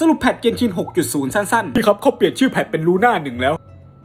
สรุปแพทเกนชิน 6.0 สั้นๆนี่ครับเขาเปลี่ยนชื่อแพทเป็นลูน่าหนึ่งแล้ว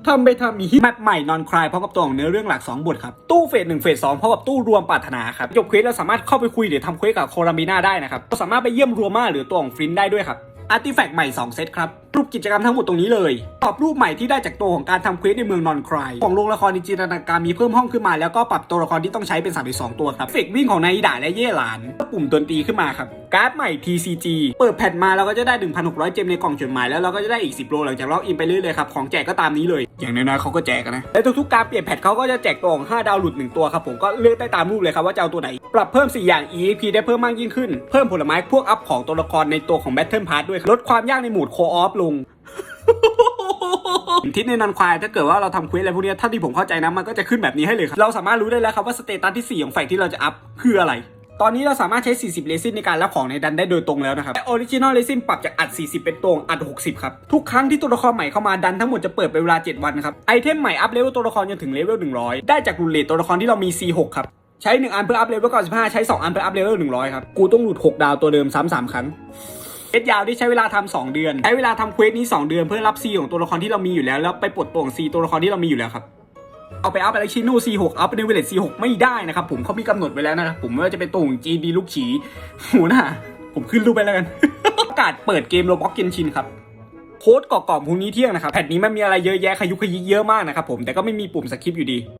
ทำไปทำมีฮิตแมปใหม่นอนคลายพร้อมกับตัวของเนื้อเรื่องหลัก 2 บทครับ ตู้เฟสหนึ่งเฟสสองพร้อมกับตู้รวมปรารถนาครับจบเควสเราสามารถเข้าไปคุยหรือทำเควสกับโครามิน่าได้นะครับเราสามารถไปเยี่ยมรัวมาหรือตัวของฟรินได้ด้วยครับ อาร์ติแฟกต์ใหม่ 2 เซตครับ รูปกิจกรรมทั้งหมดตรงนี้เลย ตอบรูปใหม่ที่ได้จากตัวของการทำเควสในเมืองนอนคลายของโรงละครในจินตนาการมีเพิ่มห้องขึ้นมาแล้วก็ปรับตัวละครที่ต้องใช้เป็น32ตัวครับเฟกวิ่งของนายดาและเย่หลานปุ่มดนตรีขึ้นมาครับการ์ดใหม่ TCG เปิดแผ่นมาเราก็จะได้ 1,600 เจมในกล่องจดหมายแล้วเราก็จะได้อีก 10 โลหลังจากล็อกอินไปเรื่อยๆครับของแจกก็ตามนี้เลย อย่างน้อยๆเขาก็แจกนนะและทุกๆการเปลี่ยนแพทเขาก็จะแจกตัวของ5ดาวหลุด 1 ตัวครับผมก็เลือกได้ตามรูปเลยครับว่าจะเอาตัวไหน ปรับเพิ่ม 4 อย่าง EXP ได้เพิ่มมากยิ่งขึ้น เพิ่มผลไม้พวกอัพของตัวละครในตัวของ Battle Pass ด้วยครับลดความยากในโหมดโคออฟลงทิศในนันควายถ้าเกิดว่าเราทำเควสอะไรพวกเนี้ยถ้าที่ผมเข้าใจนะมันก็จะขึ้นแบบนี้ให้เลยครับ เราสามารถรู้ได้แล้วครับว่าสเตตัสที่ 4 ของแฟกที่เราจะอัพคืออะไร ตอนนี้เราสามารถใช้ 40 เลซินในการรับของในดันได้โดยตรงแล้วนะครับและออริจินอลเลซินปรับจากอัด 40 เป็นตรงอัด 60 ครับ ทุกครั้งที่ตัวละครใหม่เข้ามาดันทั้งหมดจะเปิดเป็นเวลา 7 วันครับ ไอเทมใหม่อัพเลเวลตัวละครจนถึงเลเวล 100 ได้จากรูเลตตัวละครที่เรามี C6 ครับ ใช้ 1 อันเพื่ออัพเลเวล95ใช้ 2 อันเพื่ออัพเลเวล100 ครับ กูต้องหลุด 6 ดาวตัวเดิมซ้ำ3ครั้ง เควสยาวที่ใช้เวลาทำ2เดือนใช้เวลาทำเควสนี้ 2 เดือนเพื่อรับซีของตัวละครที่เรามีอยู่แล้วแล้วไปปลดตัวของซีตัวละครที่เรามีอยู่แล้วครับเอาไปอัพอะไรชิโน่ C6 อัพในเวลเลต C6 ไม่ได้นะครับผมเขามีกำหนดไว้แล้วนะครับผมว่าจะเป็นตัวของ GD ลูกฉีหูหน้าผมขึ้นรูปไปแล้วกันประกาศเปิดเกมโรบอกเกนชินครับโค้ดกรอกๆพรุ่งนี้เที่ยงนะครับแพทนี้มันมีอะไรเยอะแยะขยุกขยิกเยอะมากนะครับผมแต่ก็ไม่มีปุ่มสคริปต์อยู่ดี